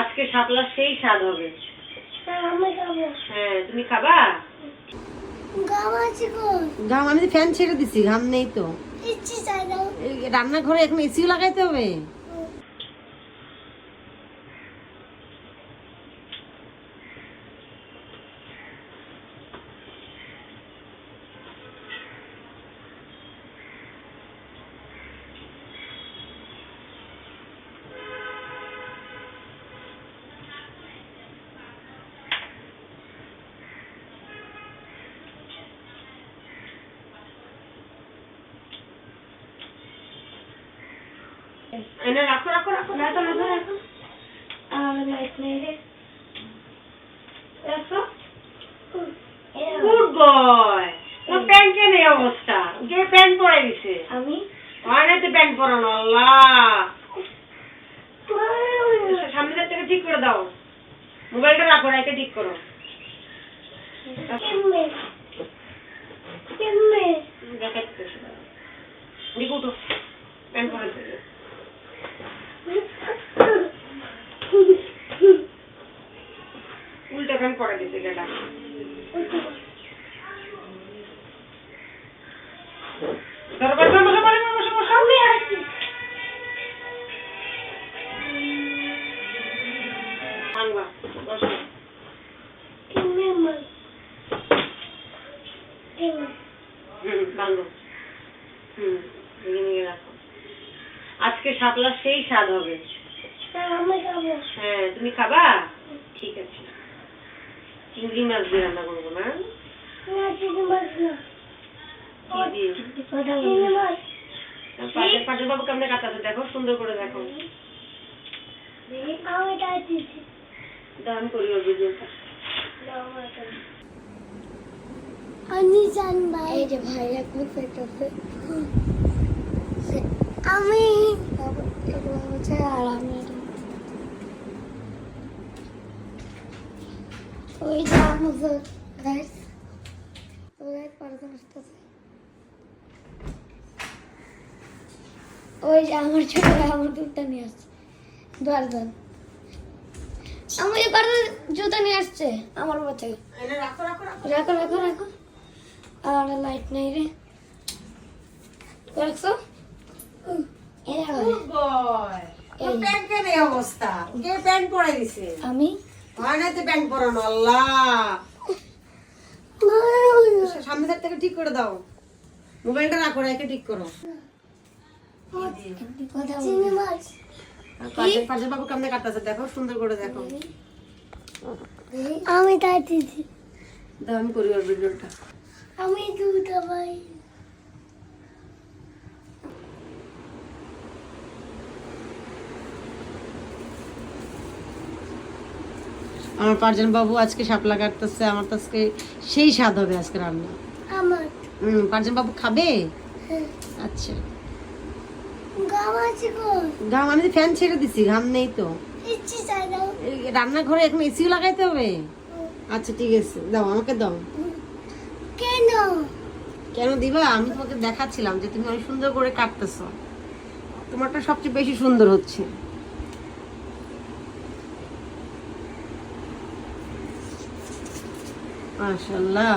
আজকে শাপলা সেই স্বাদ হবে। আমি হ্যাঁ তুমি খাবা? গাম আছে গো। ঘাম আমি ফ্যান ছেড়ে দিছি ঘাম নেই তো। রান্নাঘরে এখন এসিও লাগাইতে হবে। এনে রাখো রাখো রাখো। রাখো রাখো রাখো। আর লাইট নেই রে। রাখো। গুড বয় তোর প্যান্টের এই অবস্থা? কে প্যান্ট পরে দিছে? আমি? অনেক প্যান্ট পরানো আল্লাহ। সামনে দিক থেকে ঠিক করে দাও। মোবাইলটা রাখো রেখে ঠিক করো। দেখাচ্ছে দিকে উঠো। প্যান্ট পরে নিয়ে রাখো আজকে শাপলা সেই স্বাদ হবে। হ্যাঁ তুমি খাবা? ঠিক আছে। চিংড়ি মাছ দিয়ে রান্না করব না পাশের বাবু কেমনে কাটাতে দেখো সুন্দর করে দেখো। আমি তাই দিচ্ছি দাম করি ওর ভিডিওটা আমি জান ভাই এই যে ভাই এখন পেটাছে আমি এটা হচ্ছে আর আমি আসছে আমার জুতা নিয়ে আসছে আমার বাচ্চা এনে রাখো রাখো রাখো। রাখো রাখো রাখো। আর লাইট নেই রে। রাখছো? আমি? সামনে থেকে ঠিক করে দাও। মোবাইলটা রাখো রেখে ঠিক করো। পাশের পাশের বাবু কেমনে কাটতেছে? দেখো সুন্দর করে দেখো। আমি তাই দাও আমি করি ওর ভিডিওটা আমি দুটা ভাই। আমার পাঁচজন বাবু আজকে শাপলা কাটতেছে আমার তো আজকে সেই স্বাদ হবে আজকে রান্না। আমার। হুম পাঁচজন বাবু খাবে? হ্যাঁ। আচ্ছা। ঘাম আমি ফ্যান ছেড়ে দিছি ঘাম নেই তো। রান্নাঘরে এখন এসিও লাগাইতে হবে? আচ্ছা ঠিক আছে দাও আমাকে দাও। কেন? কেন দিবা? আমি তোমাকে দেখাচ্ছিলাম যে তুমি অনেক সুন্দর করে কাটতেছো। তোমারটা সবচেয়ে বেশি সুন্দর হচ্ছে। মাশাল্লাহ